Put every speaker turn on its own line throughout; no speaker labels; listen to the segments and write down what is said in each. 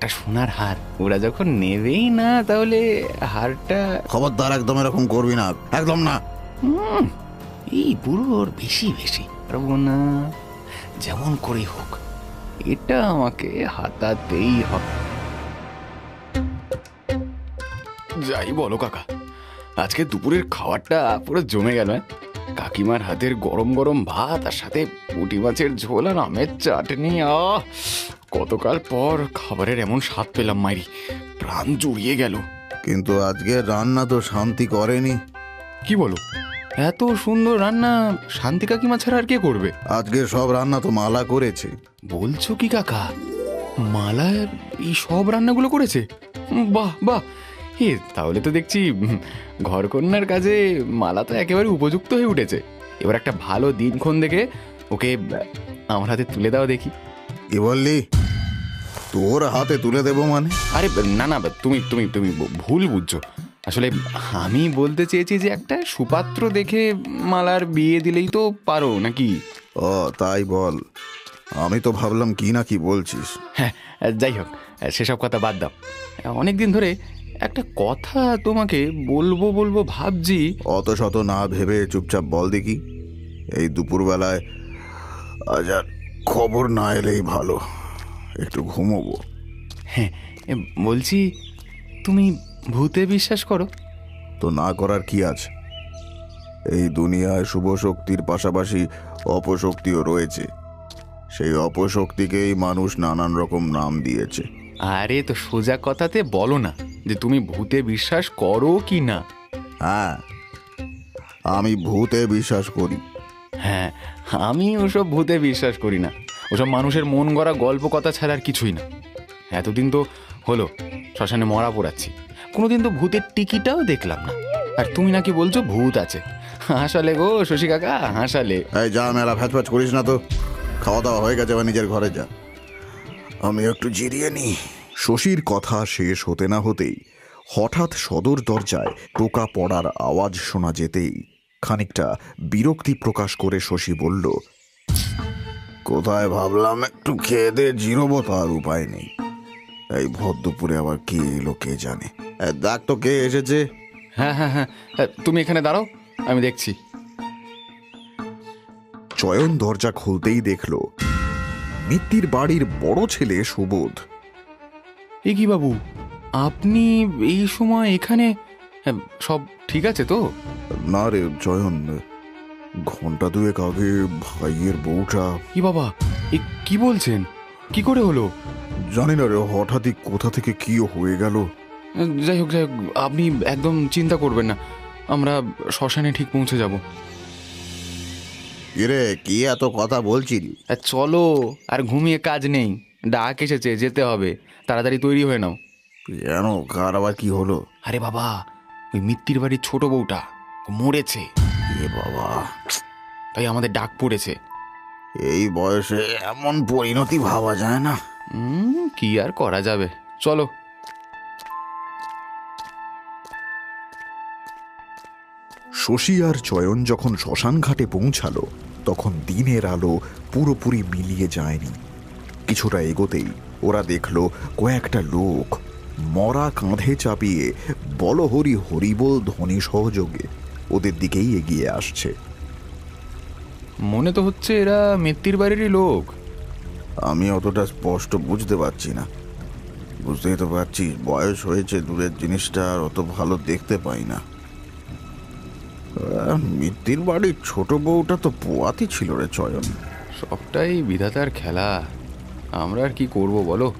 একটা সোনার হার। ওরা যখন নেবেই না তাহলে হারটা
খবরদার একদম এরকম করবি না একদম না।
এই বুড়োর বেশি বেশি। পারব না। যেমন করে হোক এটা আমাকে হাতাতেই হবে। যাই বলো কাকা আজকে দুপুরের খাবারটা পুরো জমে গেল হ্যাঁ? কাকিমার হাতের গরম গরম ভাত আর সাথে পুঁটি মাছের ঝোল আর আমের চাটনি আহ! কতকাল পর খাবারের এমন স্বাদ পেলাম মাইরি প্রাণ জুড়িয়ে গেল।
কিন্তু আজকে রান্না তো শান্তি করেনি।
কি বলো? এত সুন্দর রান্না শান্তি কাকিমা ছাড়া আর কে করবে?
আজকে সব রান্না তো মালা করেছে।
বলছো কি কাকা? মালা এই সব রান্নাগুলো করেছে? বাহ বাহ! এ তাহলে তো দেখছি ঘরকন্যার কাজে মালা তো একেবারে উপযুক্ত হয়ে উঠেছে। এবার একটা ভালো দিনক্ষণ দেখে ওকে আমার হাতে তুলে দাও দেখি।
কি বললি তোর হাতে তুলে দেবো মানে?
আরে না না তুমি তুমি তুমি ভুল বুঝছ। আসলে আমি বলতে চেয়েছি যে একটা সুপাত্র দেখে মালার বিয়ে দিলেই তো পারো নাকি?
ও তাই বল। আমি তো ভাবলাম কি না কি বলছিস।
হ্যাঁ যাই হোক সেসব কথা বাদ দাও। অনেক দিন ধরে একটা কথা তোমাকে বলব বলব ভাবছি।
অত শত না ভেবে চুপচাপ বল দেখি। এই দুপুরবেলায় আজ আর খবর না এলেই ভালো। একটু ঘুমোবো।
হ্যাঁ বলছি তুমি ভূতে বিশ্বাস করো?
তো না করার কি আছে? এই দুনিয়ায় শুভ শক্তির পাশাপাশি অপশক্তিও রয়েছে। সেই অপশক্তিকেই মানুষ নানান রকম নাম দিয়েছে।
আরে তো সোজা কথাতে বলো না যে তুমি ভূতে বিশ্বাস করো কি না।
হ্যাঁ আমি ভূতে বিশ্বাস করি।
হ্যাঁ আমি ওসব ভূতে বিশ্বাস করি না। ওসব মানুষের মন গড়া গল্প কথা ছাড়া আর কিছুই না। এতদিন তো হলো শ্মশানে মরা পড়াচ্ছি। কোনোদিন তো ভূতের টিকিটাও দেখলাম না। আর তুমি নাকি বলছো ভূত আছে। হাসালে গো শশী কাকা হাসালে।
এই যা মেলা ফ্যাচ ফ্যাচ করিস না তো। খাওয়া দাওয়া হয়ে গেছে এবার নিজের ঘরে যা। আমি একটু জিরিয়ে নি। শশীর কথা শেষ হতে না হতেই হঠাৎ সদর দরজায় টোকা পড়ার আওয়াজ শোনা যেতেই খানিকটা বিরক্তি প্রকাশ করে শশী বলল কোথায় ভাবলাম একটু খেয়ে দে জিরোবো তার উপায় নেই। এই ভর দুপুরে আবার কে এলো কে জানে। দেখ তো কে এসেছে।
হ্যাঁ হ্যাঁ হ্যাঁ। হ্যাঁ, তুমি এখানে দাঁড়াও আমি দেখছি।
চয়ন দরজা খুলতেই দেখল মিত্তির বাড়ির বড় ছেলে সুবোধ।
এ কি বাবু আপনি এই সময় এখানে? হ্যাঁ, সব ঠিক আছে তো?
না রে চয়ন ঘণ্টা দুয়েক আগে ভাইয়ের বউটা
কি বাবা এ কি বলছেন? কি করে হলো?
জানি না রে হঠাৎই কোথা থেকে কি হয়ে গেল।
যাই হোক যাই হোক আপনি একদম চিন্তা করবেন না। আমরা শ্মশানে ঠিক পৌঁছে যাব।
এরে কি এত কথা বলছিস?
আর চলো আর ঘুমিয়ে কাজ নেই। ডাক এসেছে যেতে হবে। তাড়াতাড়ি তৈরি হয়ে নাও।
যেন কার আবার কি হলো?
আরে বাবা ওই মিত্তির বাড়ির ছোট বউটা ও মরেছে।
এ বাবা।
তাই আমাদের ডাক পড়েছে।
এই বয়সে এমন পরিণতি ভাবা যায় না।
উম, কি আর করা যাবে? চলো।
শশী আর চয়ন যখন শ্মশান ঘাটে পৌঁছালো তখন দিনের আলো পুরোপুরি মিলিয়ে যায়নি। কিছুটা এগোতেই ওরা দেখল কয়েকটা লোক মরা কাঁধে চাপিয়ে বলহরি হরিবোল ধ্বনি সহযোগে ওদের দিকেই এগিয়ে আসছে।
মনে তো হচ্ছে এরা মিত্তির বাড়িরই লোক।
আমি অতটা স্পষ্ট বুঝতে পারছি না। বুঝতেই তো পারছি বয়স হয়েছে দূরের জিনিসটা আর অত ভালো দেখতে পাই না। মিত্তির বাড়ির ছোট বউটা তো পোয়াতি ছিল রে চয়ন।
সবটাই বিধাতার খেলা। আমরা আর কি করব বলো?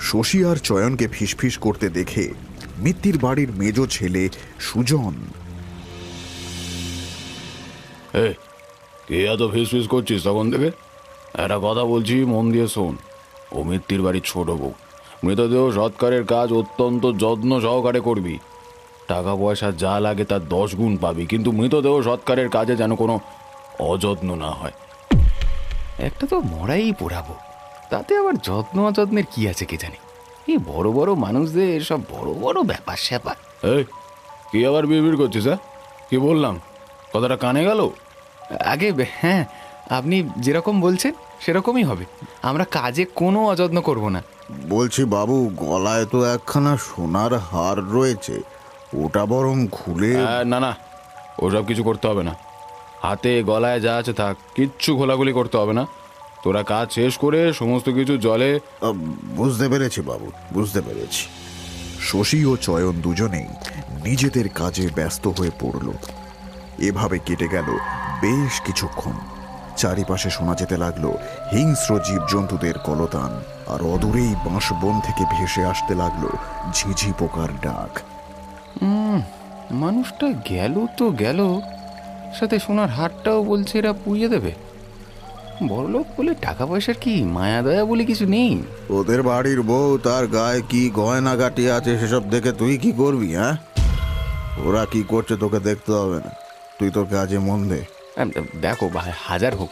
শশী আর চয়নকে ফিসফিস করতে দেখে মিত্তির বাড়ির মেজ ছেলে সুজন।
এ কে এত ফিস ফিস করছিস তখন থেকে? একটা কথা বলছি মন দিয়ে শোন। ও মিত্তির বাড়ির ছোট বউ। মৃতদেহ সৎকারের কাজ অত্যন্ত যত্ন সহকারে করবি। টাকা পয়সা যা লাগে তার দশ গুণ পাবি কিন্তু মৃতদেহ সৎকারের কাজে যেন কোনো অযত্ন না হয়। একটা তো মরাই পোড়াবো তাতে আবার যত্ন অযত্নের কি আছে কে জানি? এই বড় বড় মানুষদের সব বড় বড় ব্যাপার স্যাপার। এই কি আবার বিড় করছিস হ্যাঁ? কি বললাম? কথাটা কানে গেল? আগে হ্যাঁ আপনি যেরকম বলছেন সেরকমই হবে। আমরা কাজে কোনো অযত্ন করব না।
বলছি বাবু গলায় তো একখানা সোনার হার রয়েছে। ওটা বরং খুলে
আহ, না না। ওসব কিছু করতে হবে না। হাতে গলায় যা আছে থাক কিচ্ছু খোলাখুলি করতে হবে না। তোরা কাজ শেষ করে সমস্ত কিছু জলে
আহ, বুঝতে পেরেছি বাবু বুঝতে পেরেছি। শশী ও চয়ন দুজনেই নিজেদের কাজে ব্যস্ত হয়ে পড়ল। এভাবে কেটে গেল বেশ কিছুক্ষণ। চারিপাশে শোনা যেতে লাগল হিংস্র জীবজন্তুদের কলতান আর অদূরেই বাঁশ বন থেকে ভেসে আসতে লাগল ঝিঝি পোকার ডাক।
মানুষটা গেল তো গেল। সাথে সোনার হারটাও বলছে এরা পুড়িয়ে দেবে। বড়লোক বলে টাকা পয়সার কি মায়া দয়া বলে কিছু নেই?
ওদের বাড়ির বউ তার গায়ে কি গয়না গাটি আছে সেসব দেখে তুই কি করবি হ্যাঁ? ওরা কি করছে তোকে দেখতে হবে না। তুই তোর কাজে মন দে।
দেখো ভাই হাজার হোক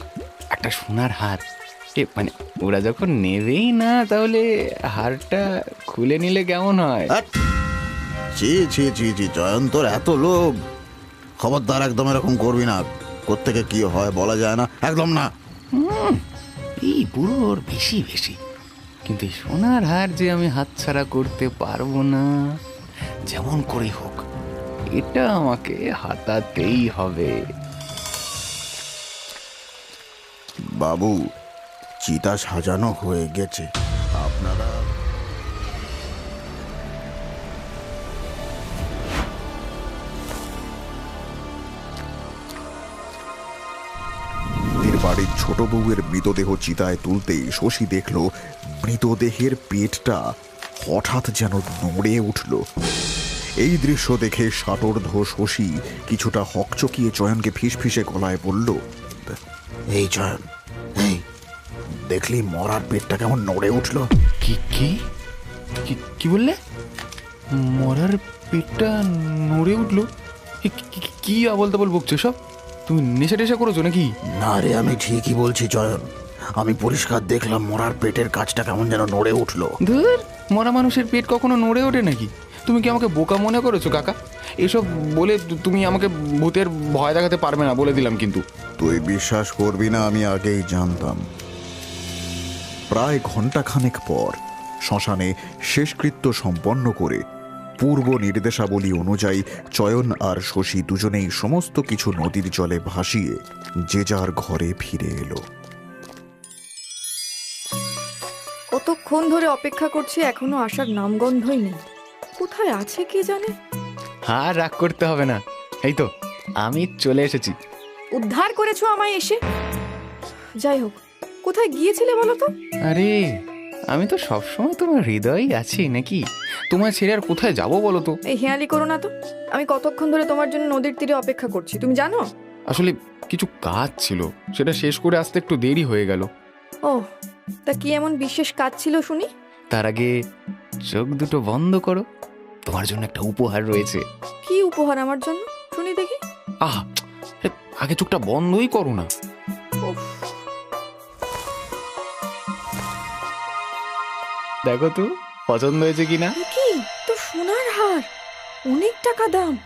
একটা সোনার হার। এ মানে ওরা যখন নেবেই না তাহলে হারটা খুলে নিলে কেমন হয়!
ছি ছি ছি ছি জয়ন তোর এত লোভ। খবরদার একদম এরকম করবি না। কোত্থেকে কি হয় বলা যায় না। একদম না।
এই বুড়োর বেশি বেশি। কিন্তু এই সোনার হার যে আমি হাতছাড়া করতে পারব না যেমন করে হোক এটা আমাকে হাতাতেই হবে।
বাবু চিতা সাজানো হয়ে গেছে। আপনারা বাড়ির ছোট বউয়ের মৃতদেহ চিতায় তুলতেই শশী দেখল মৃতদেহের পেটটা হঠাৎ যেন নড়ে উঠল। এই দৃশ্য দেখে ষাটর্ধ শশী কিছুটা হকচকিয়ে চয়নকে ফিসফিসে গলায় বলল এই চয়ন এই দেখলি মরার পেটটা কেমন নড়ে উঠল?
কি কি? কি- কি বললে? মরার পেটটা নড়ে উঠল? কি- কি- কি আবল তাবল বকছো সব? তুমি নেশা টেশা করেছ নাকি?
না রে আমি ঠিকই বলছি জয়ন আমি পরিষ্কার দেখলাম মরার পেটের কাজটা কেমন যেন নড়ে উঠল।
ধুর মরা মানুষের পেট কখনো নড়ে ওঠে নাকি? তুমি কি আমাকে বোকা মনে করেছ কাকা? এসব বলে তুমি আমাকে ভূতের ভয় দেখাতে পারবে না বলে দিলাম কিন্তু।
তুই বিশ্বাস করবি না আমি আগেই জানতাম। প্রায় ঘন্টাখানেক পর শ্মশানে শেষকৃত্য সম্পন্ন করে পূর্ব নির্দেশাবলী অনুযায়ী চয়ন আর শশী দুজনেই সমস্ত কিছু নদীর জলে ভাসিয়ে যে যার ঘরে ফিরে এলো।
কতক্ষণ ধরে অপেক্ষা করছি এখনও আসার নামগন্ধই নেই। কোথায় আছে কে জানে?
আর রাগ করতে হবে না। এই তো আমি চলে এসেছি।
উদ্ধার করেছ আমায় এসে? যাই হোক কোথায় গিয়েছিলে বলো তো?
আরে আমি তো সবসময় তোমার হৃদয়েই আছি নাকি? তোমার ছেড়ে আর কোথায় যাব বলো তো?
এই হেয়ালি করো না তো। আমি কতক্ষণ ধরে তোমার জন্য নদীর তীরে অপেক্ষা করছি তুমি জানো?
আসলে কিছু কাজ ছিল সেটা শেষ করে আসতে একটু দেরি হয়ে গেল।
ও তা কি এমন বিশেষ কাজ ছিল শুনি?
তার আগে চোখ দুটো বন্ধ করো। তোমার জন্য একটা উপহার রয়েছে।
কি উপহার আমার জন্য? শুনি দেখি।
আহ আগে চোখটা বন্ধই করো না। দেখো তো পছন্দ হয়েছে কিনা?
কি? তো সোনার হার। অনেক টাকা দাম।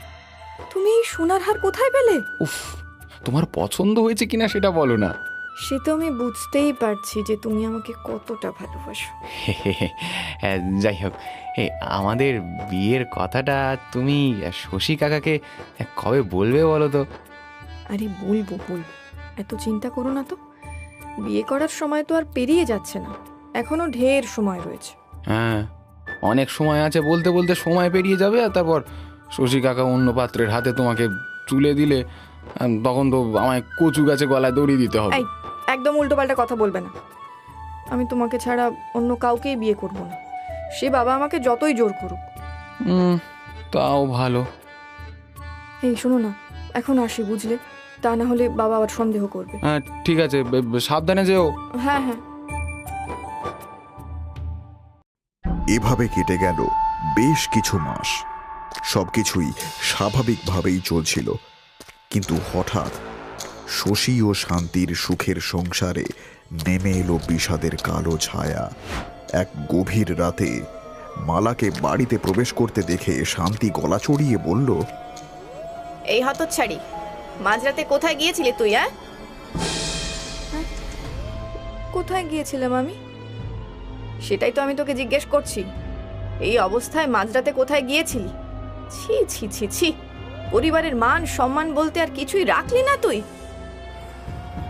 তুমি এই সোনার হার কোথায় পেলে?
উফ তোমার পছন্দ হয়েছে কিনা সেটা বলো না।
সে তো আমি বুঝতেই পারছি যে তুমি আমাকে কতটা ভালোবাসো।
হ্যাঁ, যাই হোক। এ আমাদের বিয়ের কথাটা তুমি শশী কাকাকে কবে বলবে বলো তো?
আরে বলব বলব। এত চিন্তা করো না তো। বিয়ে করার সময় তো আর পেরিয়ে যাচ্ছে না। এখনও ঢের সময় রয়েছে।
হ্যাঁ অনেক সময় আছে বলতে বলতে সময় পেরিয়ে যাবে আর তারপর শশী কাকা অন্য পাত্রের হাতে তোমাকে তুলে দিলে তখন তো আমায় কচু গাছে গলায় দড়ি দিতে হবে।
একদম উল্টোপাল্টা কথা বলবে না। আমি তোমাকে ছাড়া অন্য কাউকেই বিয়ে করব না। সে বাবা আমাকে যতই জোর করুক।
তাও ভালো।
এই শোনো না এখন আসি বুঝলে? তা না হলে বাবা আবার সন্দেহ করবে।
হ্যাঁ ঠিক আছে সাবধানে যেও।
হ্যাঁ হ্যাঁ।
এভাবে কেটে গেল বেশ কিছু মাস। সবকিছুই স্বাভাবিকভাবেই চলছিল। কিন্তু হঠাৎ শশী ও শান্তির সুখের সংসারে নেমে এলো বিষাদের কালো ছায়া। এক গভীর রাতে মালাকে বাড়িতে প্রবেশ করতে দেখে শান্তি গলা চড়িয়ে বলল
এই হতচ্ছাড়ি মাঝরাতে কোথায় গিয়েছিলি তুই হ্যাঁ
কোথায় গিয়েছিলাম আমি?
সেটাই তো আমি তোকে জিজ্ঞেস করছি। এই অবস্থায় মাঝরাতে কোথায় গিয়েছিলি? ছি ছি ছি ছি। পরিবারের মান, সম্মান বলতে আর কিছুই রাখলি না তুই।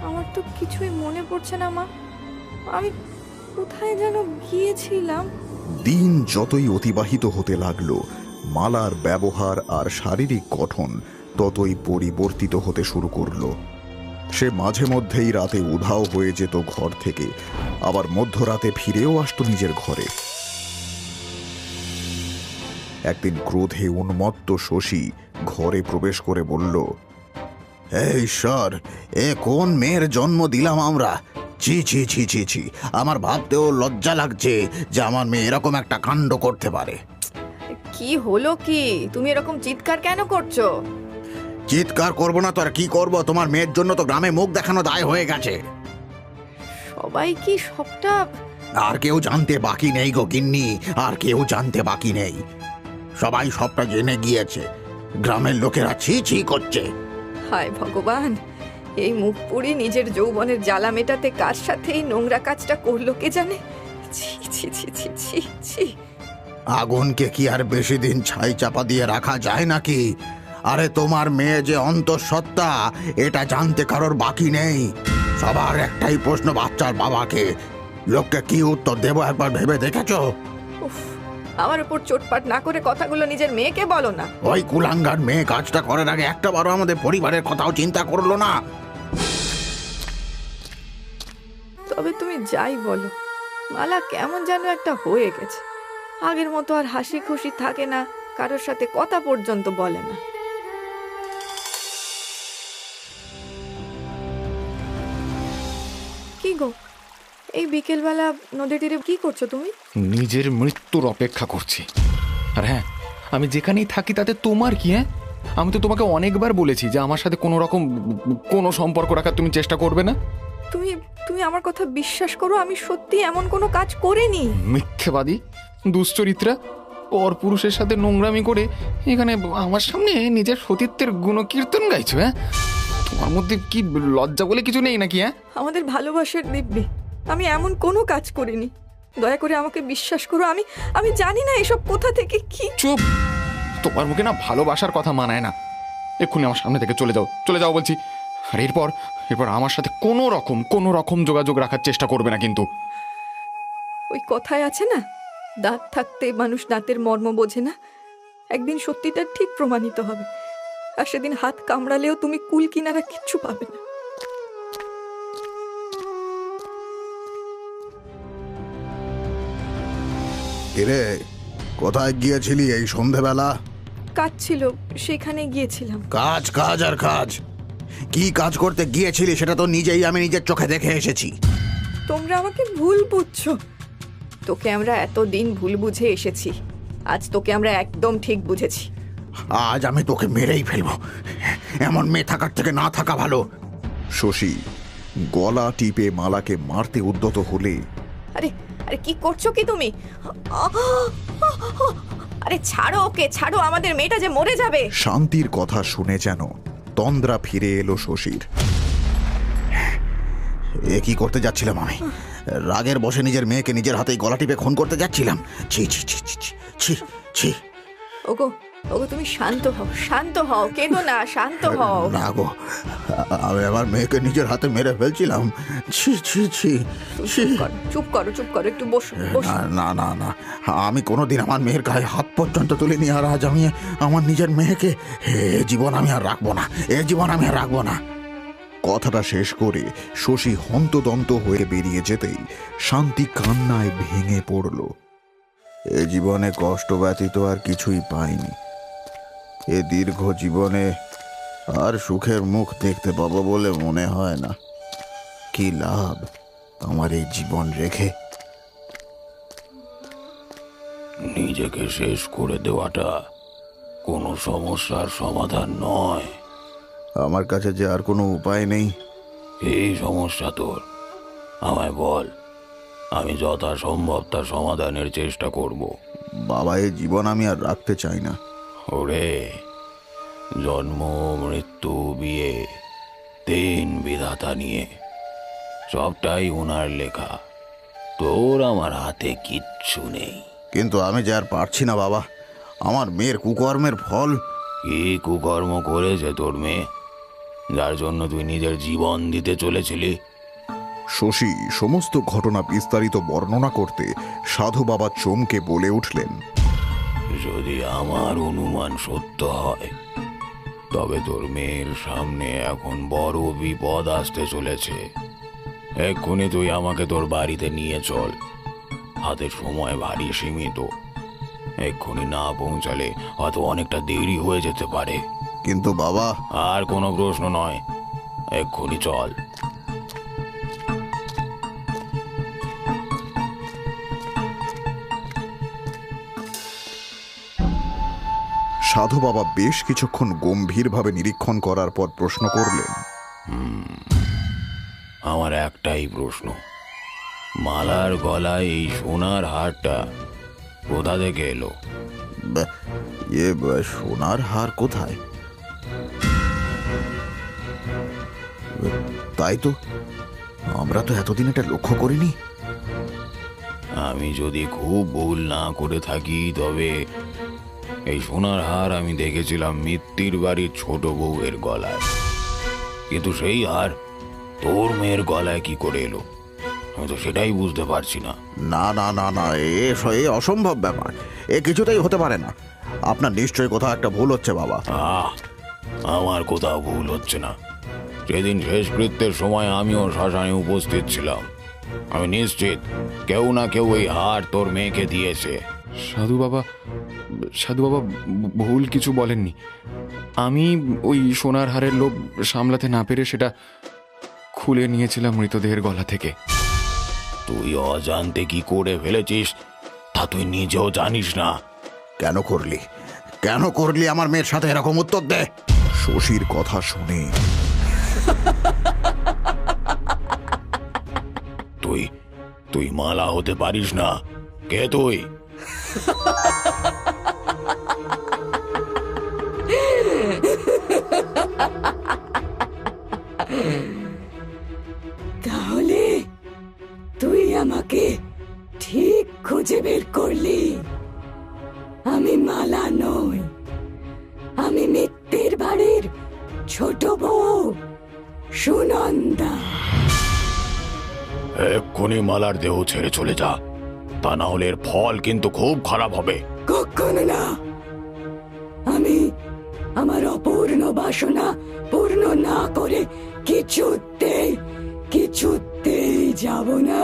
আমার তো কিছুই মনে পড়ছে না, মা। আমি কোথায় যেন গিয়েছিলাম?
দিন যতই অতিবাহিত হতে লাগল, মালার ব্যবহার আর শারীরিক গঠন ততই পরিবর্তিত হতে শুরু করল। সে মাঝে মধ্যেই রাতে উধাও হয়ে যেত ঘর থেকে। আবার মধ্যরাতে ফিরেও আসতো নিজের ঘরে। একদিন ক্রোধে উন্মত্ত শশী ঘরে প্রবেশ করে বলল হে ঈশ্বর, এ কোন মেয়ের জন্ম দিলাম আমরা? ছি ছি ছি ছি ছি, আমার ভাবতেও লজ্জা লাগছে যে আমার মেয়ে এরকম একটা কাণ্ড করতে পারে।
কি হলো কি? তুমি এরকম চিৎকার কেন করছ?
চিৎকার করব না তো আর কি করব? তোমার মেয়ের জন্য তো গ্রামে মুখ দেখানো দায় হয়ে গেছে।
সবাই কি সবটা
আর কেউ জানতে বাকি নেই গো গিন্নি আর কেউ জানতে বাকি নেই। সবাই সবটা জেনে গিয়েছে। গ্রামের লোকেরা ছি ছি করছে।
হায় ভগবান এই মুখ পুড়ি নিজের যৌবনের জ্বালা মেটাতে কার সাথে এই নোংরা কাজটা করল কে জানে? ছি ছি ছি ছি ছি ছি।
আগুনকে কি আর বেশি দিন ছাই চাপা দিয়ে রাখা যায় নাকি? আরে তোমার মেয়ে যে অন্তঃসত্ত্বা এটা জানতে কারোর বাকি নেই। সবার একটাই প্রশ্ন বাচ্চার বাবাকে। লোককে কি উত্তর দেবো একবার ভেবে দেখেছ?
উফ আমার উপর চোটপাট না করে কথাগুলো নিজের মেয়েকে বলো না।
ওই কুলাঙ্গার মেয়ে কাজটা করার আগে একটা বারো আমাদের পরিবারের কথাও চিন্তা করল না।
তবে তুমি যাই বলো মালা কেমন যেন একটা হয়ে গেছে। আগের মতো আর হাসি খুশি থাকে না কারোর সাথে কথা পর্যন্ত বলে না। কি গো? এই বিকেলবেলা নদী তীরে কি করছ তুমি?
নিজের মৃত্যুর অপেক্ষা করছি। আর হ্যাঁ আমি যেখানেই থাকি তাতে তোমার কি হ্যাঁ? আমি তো তোমাকে অনেকবার বলেছি যে আমার সাথে কোনো রকম কোনো সম্পর্ক রাখার তুমি চেষ্টা করবে না।
তুমি তুমি আমার কথা বিশ্বাস করো আমি সত্যি এমন কোনো কাজ করিনি।
মিথ্যেবাদী দুশ্চরিত্রা পর পুরুষের সাথে নোংরামি করে এখানে আমার সামনে নিজের সতীত্বের গুণকীর্তন গাইছো হ্যাঁ? তোমার মধ্যে কি লজ্জা বলে কিছু নেই নাকি হ্যাঁ?
আমাদের ভালোবাসার দিব্যি। আমি এমন কোনো কাজ করিনি। দয়া করে আমাকে বিশ্বাস করো আমি আমি জানি না এসব কোথা থেকে কি
চুপ! তোমার মুখে না ভালোবাসার কথা মানায় না। এক্ষুনি আমার সামনে থেকে চলে যাও চলে যাও বলছি। আর এরপর এরপর আমার সাথে কোনো রকম কোনো রকম যোগাযোগ রাখার চেষ্টা করবে না কিন্তু।
ওই কথায় আছে না দাঁত থাকতে মানুষ দাঁতের মর্ম বোঝে না। একদিন সত্যিটা ঠিক প্রমাণিত হবে। আর সেদিন হাত কামড়ালেও তুমি কুল কিনারা কিচ্ছু পাবে না।
এরে কোথায় গিয়েছিলি এই সন্ধেবেলা?
কাজ ছিল সেখানে গিয়েছিলাম।
কাজ কাজ আর কাজ। কি কাজ করতে গিয়েছিলি সেটা তো নিজেই আমি নিজের চোখে দেখে এসেছি।
তোমরা আমাকে ভুল বুঝছ। তোকে আমরা এতদিন ভুল বুঝে এসেছি। আজ তোকে আমরা একদম ঠিক বুঝেছি।
আজ আমি তোকে মেরেই ফেলব। এমন মেয়ে থাকার থেকে না থাকা ভালো। শশী গলা টিপে মালাকে মারতে উদ্যত হলে
আরে আরে কি করছ কি তুমি? আরে ছাড়ো ওকে ছাড়ো আমাদের মেয়েটা যে মরে যাবে।
শান্তির কথা শুনে যেন তন্দ্রা ফিরে এলো শশীর। এ কি করতে যাচ্ছিলাম আমি? রাগের বসে নিজের মেয়েকে নিজের হাতেই গলা টিপে খুন করতে যাচ্ছিলাম। ছি ছি ছি ছি ছি, ছি ছি।
ওগো ওগো তুমি শান্ত হও শান্ত হও কেঁদো না শান্ত হও।
না গো আমি আমার মেয়েকে নিজের হাতে মেরে ফেলছিলাম। ছি ছি ছি ছি।
চুপ করো চুপ করো একটু বসো।
না না না আমি কোনোদিন আমার মেয়ের গায়ে হাত পর্যন্ত তুলিনি আর আজ আমি আমার নিজের মেয়েকে এ জীবন আমি আর রাখব না এ জীবন আমি আর রাখব না। কথাটা শেষ করে শশী হন্তদন্ত হয়ে বেরিয়ে যেতেই শান্তি কান্নায় ভেঙে পড়ল। এ জীবনে কষ্ট ব্যতীত আর কিছুই পাইনি। এ দীর্ঘ জীবনে আর সুখের মুখ দেখতে পাবো বলে মনে হয় না। কি লাভ আমার এই জীবন রেখে?
নিজেকে শেষ করে দেওয়াটা কোনো সমস্যার সমাধান নয়।
আমার কাছে যে আর কোনো উপায় নেই।
এই সমস্যা তোর। আমায় বল আমি যথাসম্ভব তার সমাধানের চেষ্টা করব।
বাবা এই জীবন আমি আর রাখতে চাই না।
ওরে জন্ম মৃত্যু বিয়ে তিন বিধাতা নিয়ে সবটাই ওনার লেখা। তোর আমার হাতে কিচ্ছু নেই।
কিন্তু আমি যে আর পারছি না বাবা আমার মেয়ের কুকর্মের ফল।
কি কুকর্ম করেছে তোর মেয়ে? যার জন্য তুই নিজের জীবন দিতে চলেছিলি।
শশী সমস্ত ঘটনা বিস্তারিত বর্ণনা করতে সাধু বাবা চমকে বলে উঠলেন।
যদি আমার অনুমান সত্য হয় তবে তোর মেয়ের সামনে এখন বড় বিপদ আসতে চলেছে। এক্ষুনি তুই আমাকে তোর বাড়িতে নিয়ে চল। হাতে সময় ভারী সীমিত। এক্ষুনি না পৌঁছালে হয়তো অনেকটা দেরি হয়ে যেতে পারে।
কিন্তু বাবা
আর কোনো প্রশ্ন নয়। এক্ষুনি চল।
সাধু বাবা বেশ কিছুক্ষণ গম্ভীরভাবে নিরীক্ষণ করার পর প্রশ্ন করলেন।
আমার একটাই প্রশ্ন। মালার গলায় এই সোনার হারটা কোথা থেকে এলো?
"ব্যাহ, ইয়ে ব্যাহ, সোনার হার কোথায়? তাই তো আমরা তো এতদিন এটা লক্ষ্য করিনি।
আমি যদি খুব ভুল না করে থাকি তবে এই সোনার হার আমি দেখেছিলাম মিত্তির বাড়ির ছোট বউয়ের গলায়। কিন্তু সেই হার তোর মেয়ের গলায় কি করে এলো? আমি তো সেটাই বুঝতে পারছি না।
না না না না এ স- এ অসম্ভব ব্যাপার। এ কিছুতেই হতে পারে না। আপনার নিশ্চয়ই কোথাও একটা ভুল হচ্ছে বাবা।
আহ আমার কোথাও ভুল হচ্ছে না। সেদিন শেষকৃত্যের সময় আমিও শ্মশানে উপস্থিত ছিলাম। আমি নিশ্চিত কেউ না কেউ এই হার তোর মেয়েকে দিয়েছে।
সাধু বাবা সাধু বাবা ভুল কিছু বলেননি। আমি ওই সোনার হারের লোভ সামলাতে না পেরে সেটা খুলে নিয়েছিলাম মৃতদেহের গলা থেকে।
তুই অজান্তে কি করে ফেলেছিস? তা তুই নিজেও জানিস না।
কেন করলি? কেন করলি আমার মেয়ের সাথে এরকম উত্তর দে? শশীর কথা শুনে।
তুই তুই মালা হতে পারিস না। কে তুই?
তাহলে তুই আমাকে ঠিক খুঁজে বের করলি। আমি মালা নই, আমি মিত্তির বাড়ির ছোট বউ সুনন্দা।
এক্ষুনি মালার দেহ ছেড়ে চলে যা। তা না হলে এর ফল কিন্তু খুব খারাপ হবে।
কখনো না। আমি আমার অপূর্ণ বাসনা পূর্ণ না করে কিছুতেই যাব না।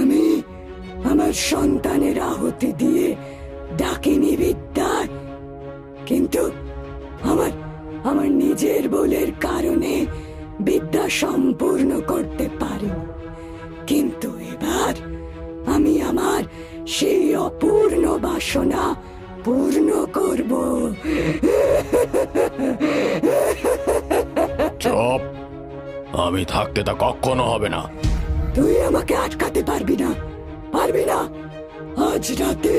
আমি আমার সন্তানের আহুতি দিয়ে ডাকিনি বিদ্যার কিন্তু আমার আমার নিজের বলের কারণে বিদ্যা সম্পূর্ণ করতে পারি। কিন্তু এবার আমি আমার সেই অপূর্ণ বাসনা পূর্ণ করব।
চপ। আমি থাকতে তা কখনো হবে না।
তুই আমাকে আটকাতে পারবি না। পারবি না। আজ রাতে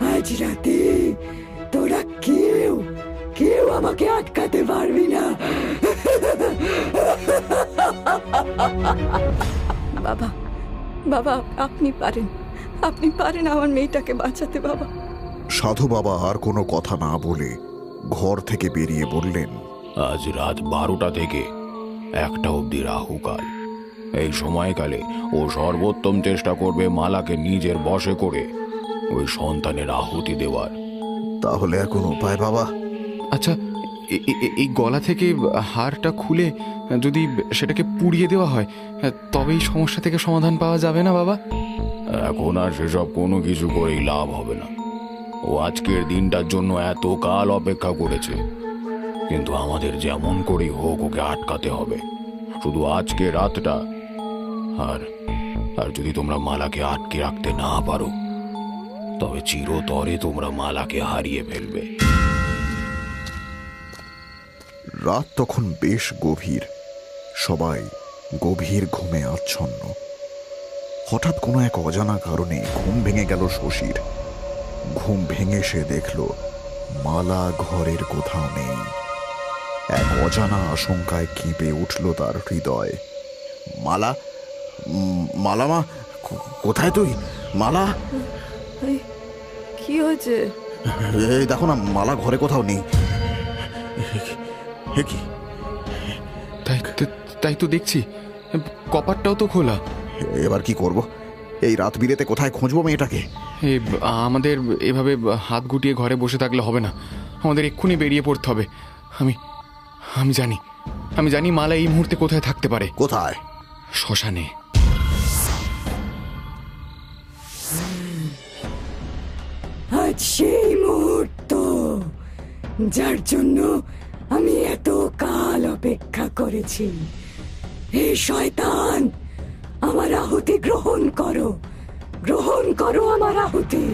আজ রাতে তোরা কেউ কেউ আমাকে আটকাতে পারবি না।
বাবা বাবা আপনি পারেন। আপনি পারেন আমার মেয়েটাকে বাঁচাতে বাবা।
সাধু বাবা আর কোনো কথা না বলে ঘর থেকে বেরিয়ে বললেন
আজ রাত বারোটা থেকে একটা অবধি রাহুকাল এই সময়কালে ও সর্বোত্তম চেষ্টা করবে মালাকে নিজের বশে করে ওই সন্তানের আহুতি দেওয়ার।
তাহলে আর কোনো উপায় বাবা?
আচ্ছা এই গলা থেকে হারটা খুলে যদি সেটাকে পুড়িয়ে দেওয়া হয়, তবে এই সমস্যা থেকে সমাধান পাওয়া যাবে না, বাবা?
এখন আর সেসব কোনো কিছু করেই লাভ হবে না। ও আজকের দিনটার জন্য এত কাল অপেক্ষা করেছে। কিন্তু আমাদের যেমন করেই হোক ওকে আটকাতে হবে। শুধু আজকে রাতটা। আর আর যদি তোমরা মালাকে আটকে রাখতে না পারো, তবে চিরতরে তোমরা মালাকে হারিয়ে ফেলবে।
রাত তখন বেশ গভীর। সবাই গভীর ঘুমে আচ্ছন্ন। হঠাৎ কোনো এক অজানা কারণে ঘুম ভেঙে গেল শশীর। ঘুম ভেঙে সে দেখল মালা ঘরের কোথাও নেই। এক অজানা আশঙ্কায় কেঁপে উঠল তার হৃদয়। মালা? মালা মা কোথায় তুই? মালা?
কি হয়েছে?
এই দেখো না মালা ঘরে কোথাও নেই। হে কি?
তাই তো- তাই তো দেখছি। কপারটাও তো খোলা।
এবার কি করব? এই রাত বিরেতে কোথায় খুঁজবো মেয়েটাকে?
এ আমাদের এভাবে হাত গুটিয়ে ঘরে বসে থাকলে হবে না। আমাদের এক্ষুনি বেরিয়ে পড়তে হবে। আমি আমি জানি আমি জানি মালা এই মুহূর্তে কোথায় থাকতে পারে।
কোথায়?
শ্মশানে।
আজ সেই মুহূর্ত যার জন্য আমি এত কাল অপেক্ষা করেছি। হে শয়তান, আমার আহুতি গ্রহণ করো। গ্রহণ করো আমার আহুতি।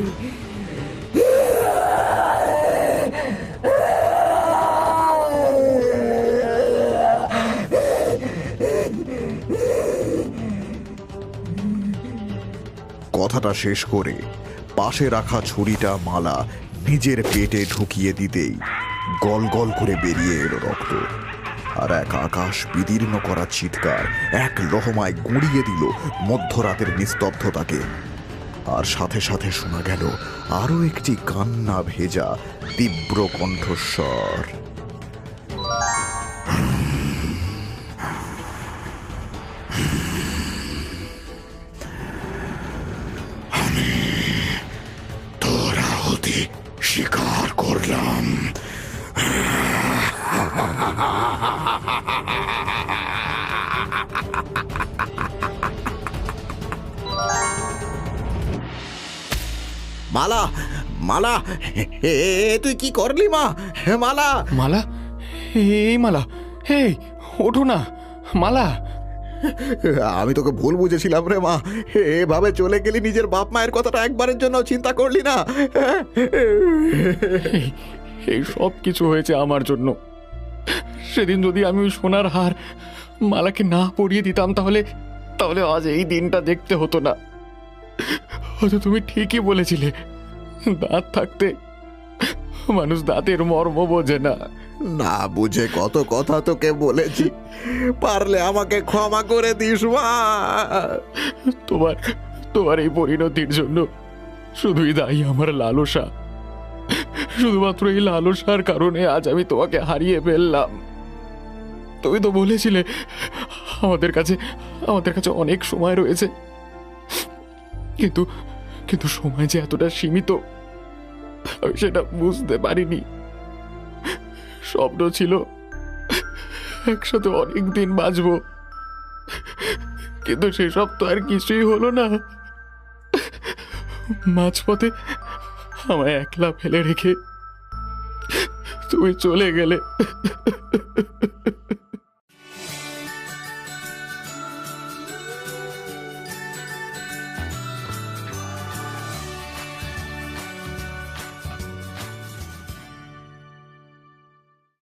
কথাটা শেষ করে পাশে রাখা ছুরিটা মালা নিজের পেটে ঢুকিয়ে দিতেই গল গল করে বেরিয়ে এলো রক্ত। আর এক আকাশ বিদীর্ণ করা চিৎকার এক লহমায় গুঁড়িয়ে দিল মধ্যরাতের নিস্তব্ধতাকে। আর সাথে সাথে শোনা গেল আরও একটি কান্না ভেজা তীব্র কণ্ঠস্বর। মালা? এ এ, তুই কি করলি মা? হে, মালা?
মালা? এই মালা। হে ওঠো না। মালা।
আমি তোকে ভুল বুঝেছিলাম রে মা। এভাবে চলে গেলি নিজের বাপ মায়ের কথাটা একবারের জন্য চিন্তা করলি না।
এই এই সব কিছু হয়েছে আমার জন্য। সেদিন যদি আমি ওই সোনার হার মালাকে না পরিয়ে দিতাম তাহলে তাহলে আজ এই দিনটা দেখতে হতো না। হয়তো তুমি ঠিকই বলেছিলে। দাঁত থাকতে মানুষ দাঁতের মর্ম বোঝে না।
না বুঝে কত কথা তোকে বলেছি। পারলে আমাকে ক্ষমা করে দিস মা।
তোমার তোমার এই পরিণতির জন্য শুধুই দায়ী আমার লালসা। শুধুমাত্র এই লালসার কারণে আজ আমি তোমাকে হারিয়ে ফেললাম। তুমি তো বলেছিলে আমাদের কাছে আমাদের কাছে অনেক সময় রয়েছে। কিন্তু কিন্তু সময় যে এতটা সীমিত আমি সেটা বুঝতে পারিনি। স্বপ্ন ছিল একসাথে অনেক দিন বাঁচব। কিন্তু সেসব তো আর কিছুই হলো না। মাঝপথে আমায় একলা ফেলে রেখে তুমি চলে গেলে।